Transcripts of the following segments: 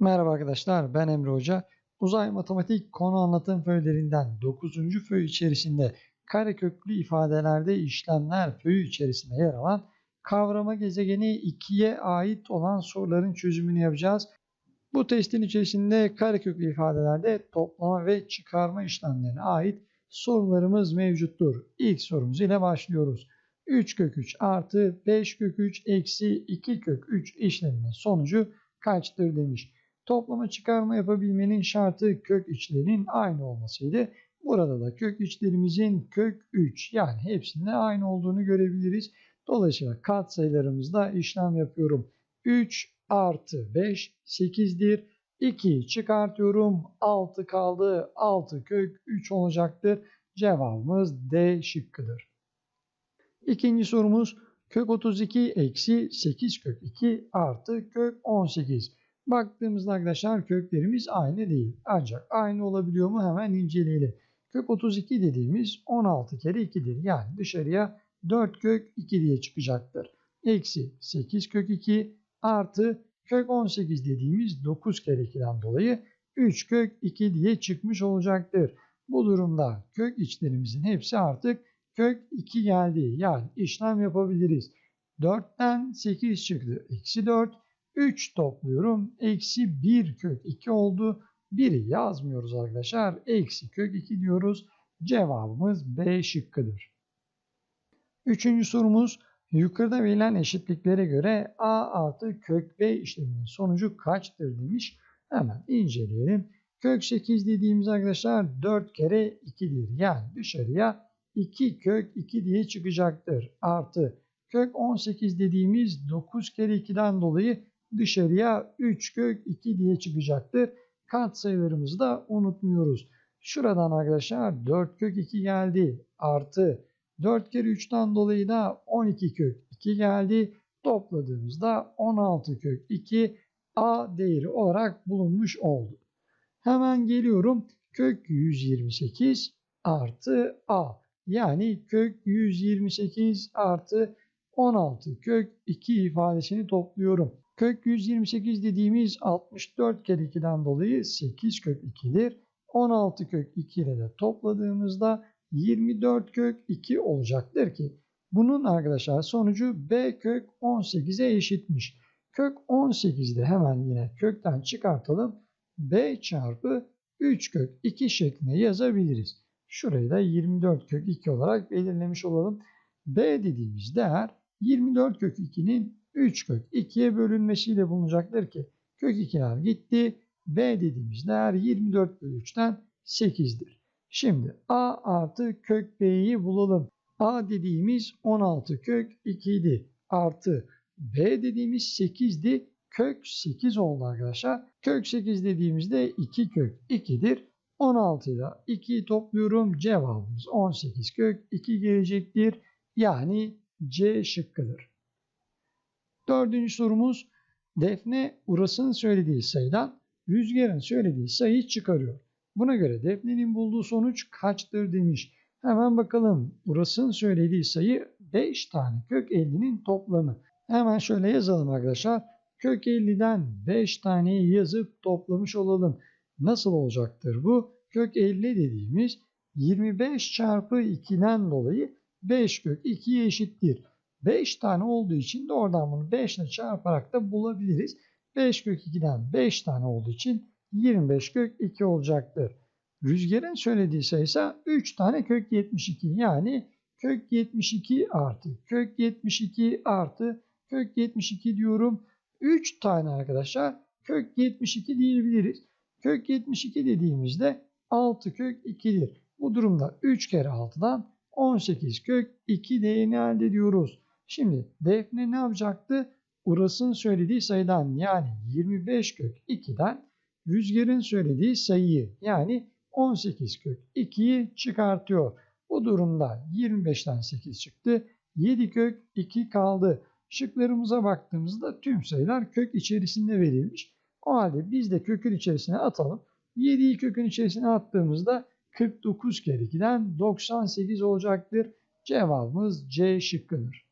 Merhaba arkadaşlar ben Emre Hoca. Uzay matematik konu anlatım föylerinden 9. föy içerisinde kareköklü ifadelerde işlemler föyü içerisinde yer alan kavrama gezegeni 2'ye ait olan soruların çözümünü yapacağız. Bu testin içerisinde kareköklü ifadelerde toplama ve çıkarma işlemlerine ait sorularımız mevcuttur. İlk sorumuz ile başlıyoruz. 3 kök 3 artı 5 kök 3 eksi 2 kök 3 işleminin sonucu kaçtır demiş. Toplama çıkarma yapabilmenin şartı kök içlerinin aynı olmasıydı. Burada da kök içlerimizin kök 3 yani hepsinde aynı olduğunu görebiliriz. Dolayısıyla katsayılarımızda işlem yapıyorum. 3 artı 5 8'dir. 2 çıkartıyorum 6 kaldı 6 kök 3 olacaktır. Cevabımız D şıkkıdır. İkinci sorumuz kök 32 eksi 8 kök 2 artı kök 18. Baktığımızda arkadaşlar köklerimiz aynı değil. Ancak aynı olabiliyor mu hemen inceleyelim. Kök 32 dediğimiz 16 kere 2'dir. Yani dışarıya 4 kök 2 diye çıkacaktır. Eksi 8 kök 2 artı kök 18 dediğimiz 9 kere 2'den dolayı 3 kök 2 diye çıkmış olacaktır. Bu durumda kök içlerimizin hepsi artık kök 2 geldi. Yani işlem yapabiliriz. 4'ten 8 çıktı. Eksi 4 3 topluyorum. Eksi 1 kök 2 oldu. 1'i yazmıyoruz arkadaşlar. Eksi kök 2 diyoruz. Cevabımız B şıkkıdır. Üçüncü sorumuz yukarıda verilen eşitliklere göre A artı kök B işleminin sonucu kaçtır demiş. Hemen inceleyelim. Kök 8 dediğimiz arkadaşlar 4 kere 2'dir. Yani dışarıya 2 kök 2 diye çıkacaktır. Artı kök 18 dediğimiz 9 kere 2'den dolayı dışarıya 3 kök 2 diye çıkacaktır. Kat sayılarımızı da unutmuyoruz. Şuradan arkadaşlar 4 kök 2 geldi. Artı 4 kere 3'ten dolayı da 12 kök 2 geldi. Topladığımızda 16 kök 2 A değeri olarak bulunmuş oldu. Hemen geliyorum. Kök 128 artı A. Yani kök 128 artı 16 kök 2 ifadesini topluyorum. Kök 128 dediğimiz 64 kere 2'den dolayı 8 kök 2'dir. 16 kök 2 ile de topladığımızda 24 kök 2 olacaktır ki bunun arkadaşlar sonucu b kök 18'e eşitmiş. Kök 18'i de hemen yine kökten çıkartalım. b çarpı 3 kök 2 şeklinde yazabiliriz. Şurayı da 24 kök 2 olarak belirlemiş olalım. b dediğimiz değer 24 kök 2'nin 3 kök 2'ye bölünmesiyle bulunacaktır ki kök 2'ler gitti. B dediğimiz değer 24 bölü 3'ten 8'dir. Şimdi A artı kök B'yi bulalım. A dediğimiz 16 kök 2 idi. Artı B dediğimiz 8'di. Kök 8 oldu arkadaşlar. Kök 8 dediğimizde 2 kök 2'dir. 16 ile 2'yi topluyorum. Cevabımız 18 kök 2 gelecektir. Yani C şıkkıdır. Dördüncü sorumuz Defne Uras'ın söylediği sayıdan Rüzgar'ın söylediği sayıyı çıkarıyor. Buna göre Defne'nin bulduğu sonuç kaçtır demiş. Hemen bakalım. Uras'ın söylediği sayı 5 tane kök 50'nin toplamı. Hemen şöyle yazalım arkadaşlar. Kök 50'den 5 taneyi yazıp toplamış olalım. Nasıl olacaktır bu? Kök 50 dediğimiz 25 çarpı 2'den dolayı 5 kök 2'ye eşittir. 5 tane olduğu için de oradan bunu 5 ile çarparak da bulabiliriz. 5 kök 2'den 5 tane olduğu için 25 kök 2 olacaktır. Rüzgarın söylediği sayısı 3 tane kök 72 yani kök 72 artı kök 72 artı kök 72 diyorum. 3 tane arkadaşlar kök 72 diyebiliriz. Kök 72 dediğimizde 6 kök 2'dir. Bu durumda 3 kere 6'dan 18 kök 2 değerini elde ediyoruz. Şimdi Defne ne yapacaktı? Uras'ın söylediği sayıdan yani 25 kök 2'den Rüzgar'ın söylediği sayıyı yani 18 kök 2'yi çıkartıyor. Bu durumda 25'ten 8 çıktı. 7 kök 2 kaldı. Şıklarımıza baktığımızda tüm sayılar kök içerisinde verilmiş. O halde biz de kökün içerisine atalım. 7'yi kökün içerisine attığımızda 49 kere 2'den 98 olacaktır. Cevabımız C şıkkıdır.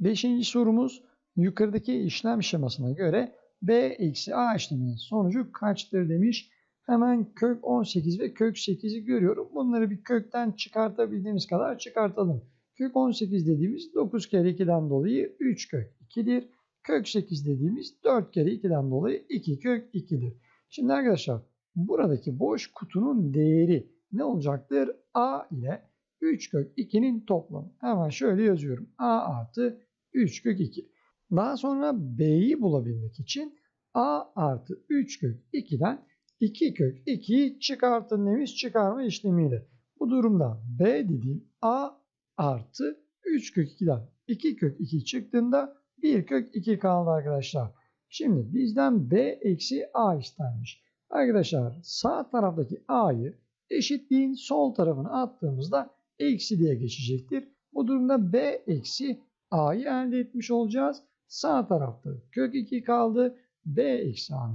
Beşinci sorumuz yukarıdaki işlem şemasına göre B eksi A işleminin sonucu kaçtır demiş. Hemen kök 18 ve kök 8'i görüyorum. Bunları bir kökten çıkartabildiğimiz kadar çıkartalım. Kök 18 dediğimiz 9 kere 2'den dolayı 3 kök 2'dir. Kök 8 dediğimiz 4 kere 2'den dolayı 2 kök 2'dir. Şimdi arkadaşlar buradaki boş kutunun değeri ne olacaktır? A ile 3 kök 2'nin toplamı. Hemen şöyle yazıyorum. A artı 3 kök 2. Daha sonra B'yi bulabilmek için A artı 3 kök 2'den 2 kök 2'yi çıkartın demiş çıkarma işlemiyle. Bu durumda B dediğim A artı 3 kök 2'den 2 kök 2 çıktığında 1 kök 2 kaldı arkadaşlar. Şimdi bizden B eksi A istenmiş. Arkadaşlar sağ taraftaki A'yı eşitliğin sol tarafına attığımızda eksi diye geçecektir. Bu durumda B eksi A'yı elde etmiş olacağız. Sağ tarafta kök 2 kaldı. B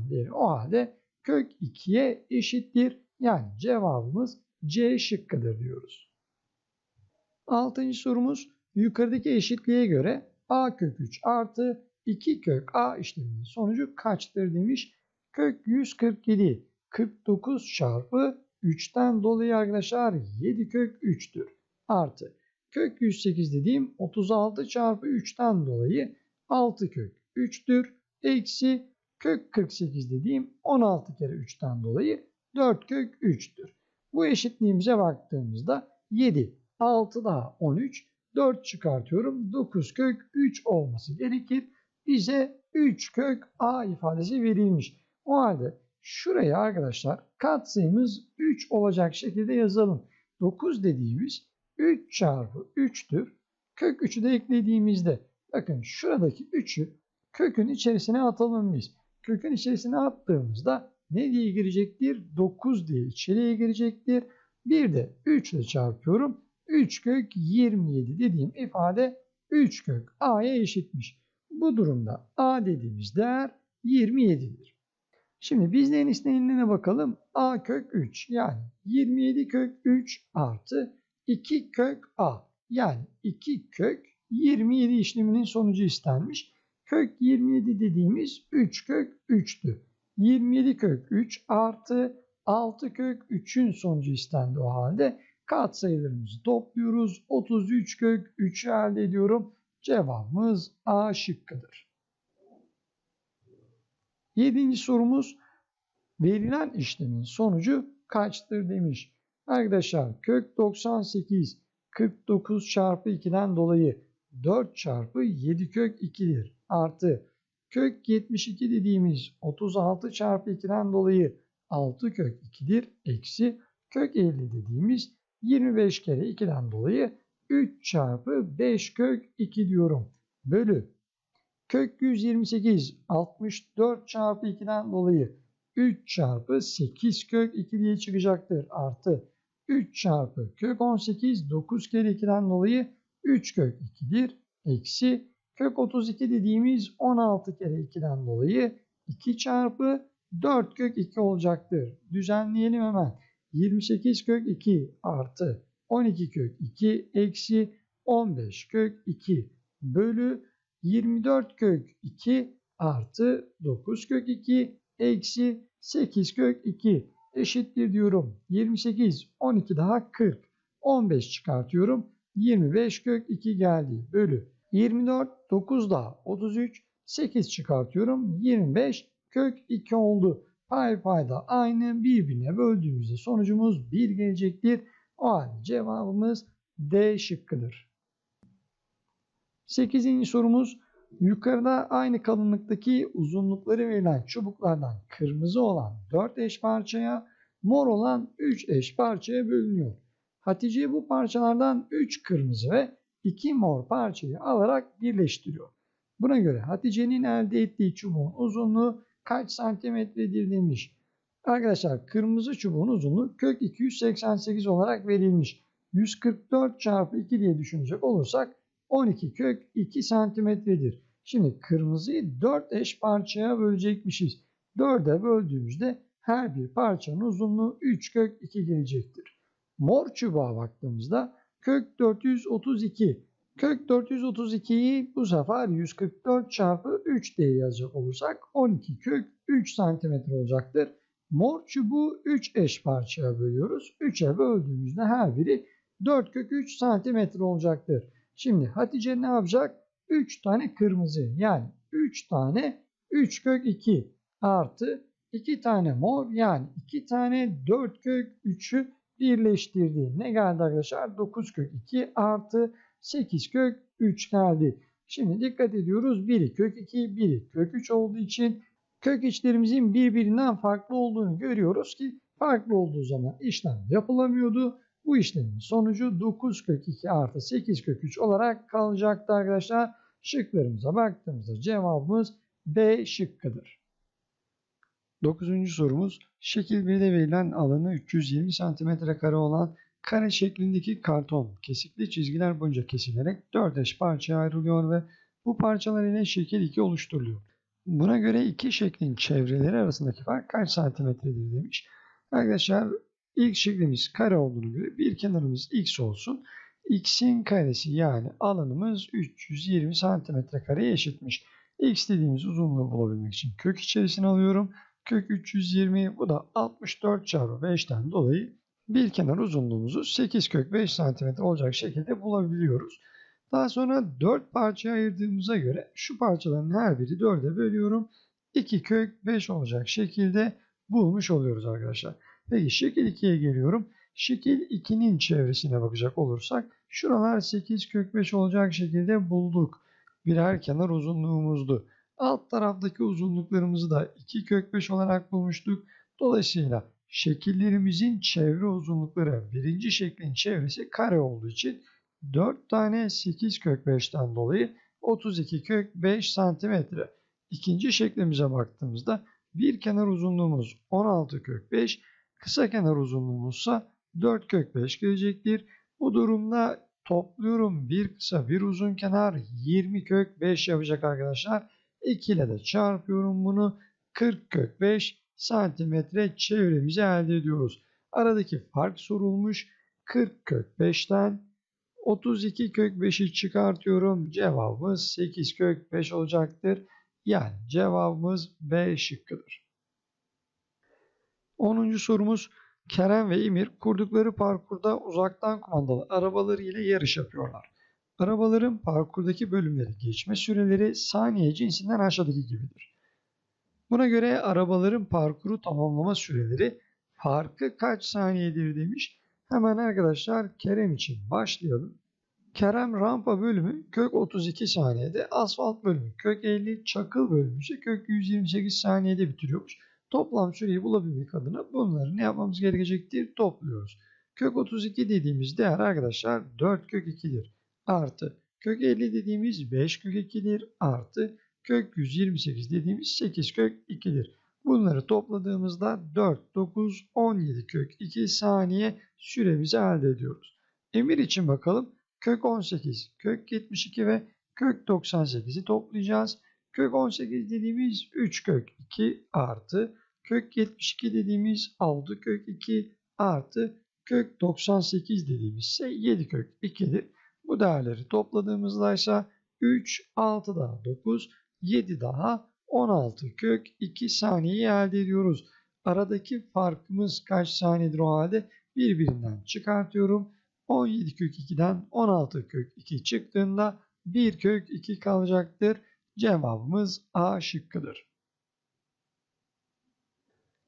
değeri o halde kök 2'ye eşittir. Yani cevabımız C şıkkıdır diyoruz. Altıncı sorumuz yukarıdaki eşitliğe göre A kök 3 artı 2 kök A işleminin sonucu kaçtır demiş. Kök 147 49 çarpı 3'ten dolayı arkadaşlar 7 kök 3'tür. Artı kök 108 dediğim 36 çarpı 3'ten dolayı 6 kök 3'tür. Eksi kök 48 dediğim 16 kere 3'ten dolayı 4 kök 3'tür. Bu eşitliğimize baktığımızda 7, 6 daha 13, 4 çıkartıyorum. 9 kök 3 olması gerekir. Bize 3 kök A ifadesi verilmiş. O halde şuraya arkadaşlar katsayımız 3 olacak şekilde yazalım. 9 dediğimiz 3 çarpı 3'tür. Kök 3'ü de eklediğimizde bakın şuradaki 3'ü kökün içerisine atalım biz. Kökün içerisine attığımızda ne diye girecektir? 9 diye içeriye girecektir. Bir de 3 ile çarpıyorum. 3 kök 27 dediğim ifade 3 kök a'ya eşitmiş. Bu durumda a dediğimiz değer 27'dir. Şimdi bizden istenilene bakalım. a kök 3 yani 27 kök 3 artı 2 kök a yani 2 kök 27 işleminin sonucu istenmiş. Kök 27 dediğimiz 3 kök 3'tü. 27 kök 3 artı 6 kök 3'ün sonucu istendi o halde. Katsayılarımızı topluyoruz. 33 kök 3'ü elde ediyorum. Cevabımız A şıkkıdır. Yedinci sorumuz verilen işlemin sonucu kaçtır demiş. Arkadaşlar kök 98 49 çarpı 2'den dolayı 4 çarpı 7 kök 2'dir. Artı kök 72 dediğimiz 36 çarpı 2'den dolayı 6 kök 2'dir. Eksi kök 50 dediğimiz 25 kere 2'den dolayı 3 çarpı 5 kök 2 diyorum. Bölü kök 128 64 çarpı 2'den dolayı 3 çarpı 8 kök 2 diye çıkacaktır. Artı 3 çarpı kök 18 9 kere 2'den dolayı 3 kök 2'dir. Eksi kök 32 dediğimiz 16 kere 2'den dolayı 2 çarpı 4 kök 2 olacaktır. Düzenleyelim hemen. 28 kök 2 artı 12 kök 2 eksi 15 kök 2 bölü 24 kök 2 artı 9 kök 2 eksi 8 kök 2 eşittir diyorum. 28 12 daha 40 15 çıkartıyorum. 25 kök 2 geldi bölü 24 9 daha 33 8 çıkartıyorum. 25 kök 2 oldu. Pay payda aynı birbirine böldüğümüzde sonucumuz 1 gelecektir. O halde cevabımız D şıkkıdır. 8. sorumuz yukarıda aynı kalınlıktaki uzunlukları verilen çubuklardan kırmızı olan 4 eş parçaya mor olan 3 eş parçaya bölünüyor. Hatice bu parçalardan 3 kırmızı ve 2 mor parçayı alarak birleştiriyor. Buna göre Hatice'nin elde ettiği çubuğun uzunluğu kaç santimetredir demiş. Arkadaşlar kırmızı çubuğun uzunluğu kök 288 olarak verilmiş. 144 çarpı 2 diye düşünecek olursak 12 kök 2 santimetredir. Şimdi kırmızıyı 4 eş parçaya bölecekmişiz. 4'e böldüğümüzde her bir parçanın uzunluğu 3 kök 2 gelecektir. Mor çubuğa baktığımızda kök 432 Kök 432'yi bu sefer 144 çarpı 3 diye yazacak olursak 12 kök 3 santimetre olacaktır. Mor çubuğu 3 eş parçaya bölüyoruz. 3'e böldüğümüzde her biri 4 kök 3 santimetre olacaktır. Şimdi Hatice ne yapacak? 3 tane kırmızı yani 3 tane 3 kök 2 artı 2 tane mor yani 2 tane 4 kök 3'ü birleştirdi. Ne geldi arkadaşlar? 9 kök 2 artı 8 kök 3 geldi. Şimdi dikkat ediyoruz. Biri kök 2, biri kök 3 olduğu için kök içlerimizin birbirinden farklı olduğunu görüyoruz ki farklı olduğu zaman işlem yapılamıyordu. Bu işlemin sonucu 9 kök 2 artı 8 kök 3 olarak kalacaktı arkadaşlar. Şıklarımıza baktığımızda cevabımız B şıkkıdır. 9. sorumuz şekil 1'de verilen alanı 320 cm kare olan kare şeklindeki karton kesikli çizgiler boyunca kesilerek 4 eş parçaya ayrılıyor ve bu parçalar ile şekil 2 oluşturuluyor. Buna göre iki şeklin çevreleri arasındaki fark kaç santimetredir demiş. Arkadaşlar ilk şeklimiz kare olduğunu göre bir kenarımız x olsun. x'in karesi yani alanımız 320 santimetre kareye eşitmiş. x dediğimiz uzunluğu bulabilmek için kök içerisine alıyorum. Kök 320 bu da 64 çarpı 5'ten dolayı bir kenar uzunluğumuzu 8 kök 5 santimetre olacak şekilde bulabiliyoruz. Daha sonra 4 parçaya ayırdığımıza göre şu parçaların her biri 4'e bölüyorum. 2 kök 5 olacak şekilde bulmuş oluyoruz arkadaşlar. Peki şekil 2'ye geliyorum. Şekil 2'nin çevresine bakacak olursak şuralar 8 kök 5 olacak şekilde bulduk. Birer kenar uzunluğumuzdu. Alt taraftaki uzunluklarımızı da 2 kök 5 olarak bulmuştuk. Dolayısıyla şekillerimizin çevre uzunlukları birinci şeklin çevresi kare olduğu için 4 tane 8 kök 5'ten dolayı 32 kök 5 santimetre. İkinci şeklimize baktığımızda bir kenar uzunluğumuz 16 kök 5, kısa kenar uzunluğumuzsa 4 kök 5 gelecektir. Bu durumda topluyorum bir kısa bir uzun kenar 20 kök 5 yapacak arkadaşlar. 2 ile de çarpıyorum bunu 40 kök 5 santimetre çevremizi elde ediyoruz. Aradaki fark sorulmuş 40 kök 5'ten 32 kök 5'i çıkartıyorum. Cevabımız 8 kök 5 olacaktır. Yani cevabımız B şıkkıdır. 10. sorumuz Kerem ve Emir kurdukları parkurda uzaktan kumandalı arabaları ile yarış yapıyorlar. Arabaların parkurdaki bölümleri geçme süreleri saniye cinsinden aşağıdaki gibidir. Buna göre arabaların parkuru tamamlama süreleri farkı kaç saniyedir demiş. Hemen arkadaşlar Kerem için başlayalım. Kerem rampa bölümü kök 32 saniyede, asfalt bölümü kök 50, çakıl bölümü ise kök 128 saniyede bitiriyormuş. Toplam süreyi bulabilmek adına bunları ne yapmamız gerekecektir? Topluyoruz. Kök 32 dediğimiz değer arkadaşlar 4 kök 2'dir. Artı kök 50 dediğimiz 5 kök 2'dir. Artı kök 128 dediğimiz 8 kök 2'dir. Bunları topladığımızda 4, 9, 17 kök 2 saniye süremizi elde ediyoruz. Emir için bakalım. Kök 18, kök 72 ve kök 98'i toplayacağız. Kök 18 dediğimiz 3 kök 2 artı kök 72 dediğimiz 6 kök 2 artı kök 98 dediğimiz ise 7 kök 2'dir. Bu değerleri topladığımızda ise 3, 6 daha 9, 7 daha 16 kök 2 saniyeyi elde ediyoruz. Aradaki farkımız kaç saniyedir o halde? Birbirinden çıkartıyorum. 17 kök 2'den 16 kök 2 çıktığında 1 kök 2 kalacaktır. Cevabımız A şıkkıdır.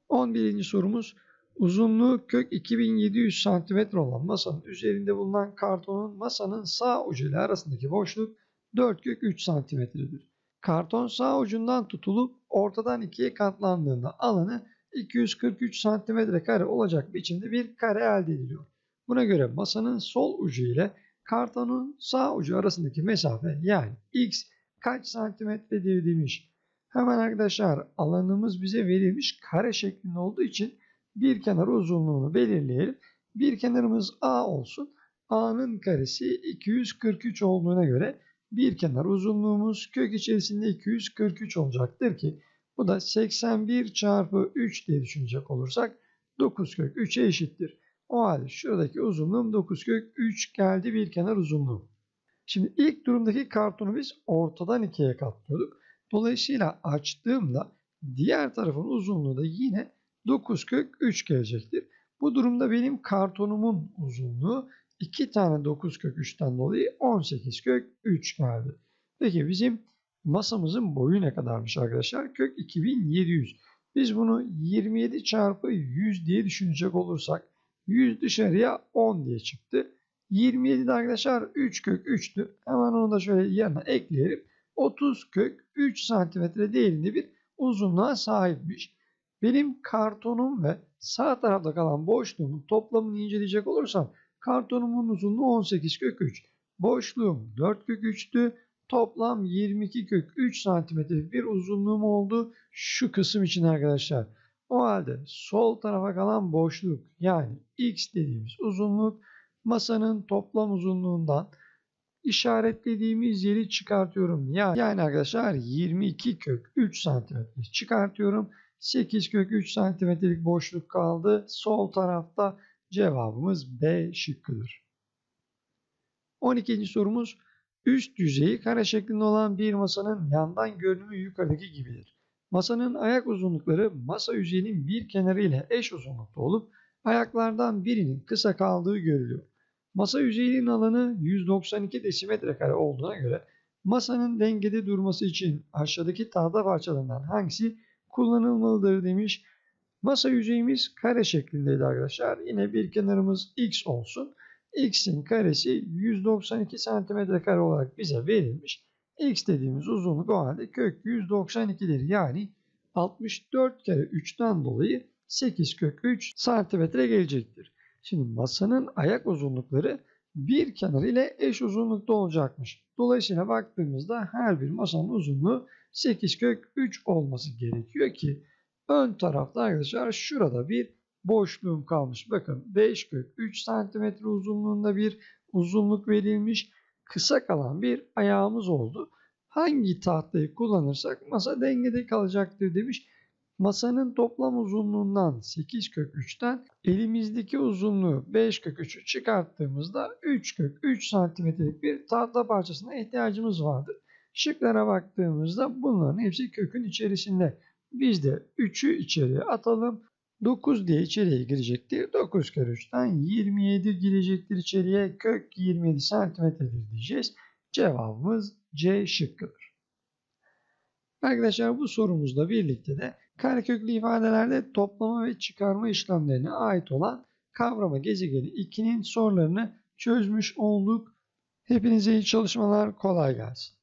11. sorumuz uzunluğu kök 2700 cm olan masanın üzerinde bulunan kartonun masanın sağ ucu ile arasındaki boşluk 4 kök 3 cm'dir. Karton sağ ucundan tutulup ortadan ikiye katlandığında alanı 243 cm kare olacak biçimde bir kare elde ediliyor. Buna göre masanın sol ucu ile kartonun sağ ucu arasındaki mesafe yani x kaç santimetredir demiş. Hemen arkadaşlar alanımız bize verilmiş kare şeklinde olduğu için bir kenar uzunluğunu belirleyelim. Bir kenarımız A olsun. A'nın karesi 243 olduğuna göre bir kenar uzunluğumuz kök içerisinde 243 olacaktır ki bu da 81 çarpı 3 diye düşünecek olursak 9 kök 3'e eşittir. O halde şuradaki uzunluğum 9 kök 3 geldi bir kenar uzunluğu. Şimdi ilk durumdaki kartonu biz ortadan ikiye katlıyorduk. Dolayısıyla açtığımda diğer tarafın uzunluğu da yine 9 kök 3 gelecektir. Bu durumda benim kartonumun uzunluğu 2 tane 9 kök 3'ten dolayı 18 kök 3 geldi. Peki bizim masamızın boyu ne kadarmış arkadaşlar? Kök 2700. Biz bunu 27 çarpı 100 diye düşünecek olursak 100 dışarıya 10 diye çıktı. 27'de arkadaşlar 3 kök 3'tü. Hemen onu da şöyle yanına ekleyelim. 30 kök 3 santimetre değerinde bir uzunluğa sahipmiş. Benim kartonum ve sağ tarafta kalan boşluğumun toplamını inceleyecek olursam kartonumun uzunluğu 18 kök 3. Boşluğum 4 kök 3'tü. Toplam 22 kök 3 santimetrelik bir uzunluğum oldu şu kısım için arkadaşlar. O halde sol tarafa kalan boşluk yani x dediğimiz uzunluk masanın toplam uzunluğundan işaretlediğimiz yeri çıkartıyorum. Yani, yani arkadaşlar 22 kök 3 santimetre çıkartıyorum. 8 kök 3 santimetrelik boşluk kaldı. Sol tarafta cevabımız B şıkkıdır. 12. sorumuz üst yüzeyi kare şeklinde olan bir masanın yandan görünümü yukarıdaki gibidir. Masanın ayak uzunlukları masa yüzeyinin bir kenarı ile eş uzunlukta olup ayaklardan birinin kısa kaldığı görülüyor. Masa yüzeyinin alanı 192 desimetre kare olduğuna göre masanın dengede durması için aşağıdaki tahta parçalarından hangisi kullanılmalıdır demiş. Masa yüzeyimiz kare şeklindeydi arkadaşlar. Yine bir kenarımız x olsun. x'in karesi 192 cm kare olarak bize verilmiş. x dediğimiz uzunluk o halde kök 192'dir. Yani 64 kere 3'ten dolayı 8 kök 3 santimetre gelecektir. Şimdi masanın ayak uzunlukları bir kenar ile eş uzunlukta olacakmış. Dolayısıyla baktığımızda her bir masanın uzunluğu 8 kök 3 olması gerekiyor ki ön tarafta arkadaşlar şurada bir boşluğum kalmış. Bakın 5 kök 3 santimetre uzunluğunda bir uzunluk verilmiş. Kısa kalan bir ayağımız oldu. Hangi tahtayı kullanırsak masa dengede kalacaktır demiş. Masanın toplam uzunluğundan 8 kök 3'ten elimizdeki uzunluğu 5 kök 3'ü çıkarttığımızda 3 kök 3 santimetrelik bir tahta parçasına ihtiyacımız vardı. Şıklara baktığımızda bunların hepsi kökün içerisinde. Biz de 3'ü içeriye atalım. 9 diye içeriye girecektir. 9 kere 3'ten 27 girecektir içeriye. Kök 27 santimetredir diyeceğiz. Cevabımız C şıkkıdır. Arkadaşlar bu sorumuzla birlikte de kareköklü ifadelerde toplama ve çıkarma işlemlerine ait olan kavrama gezegeni 2'nin sorularını çözmüş olduk. Hepinize iyi çalışmalar, kolay gelsin.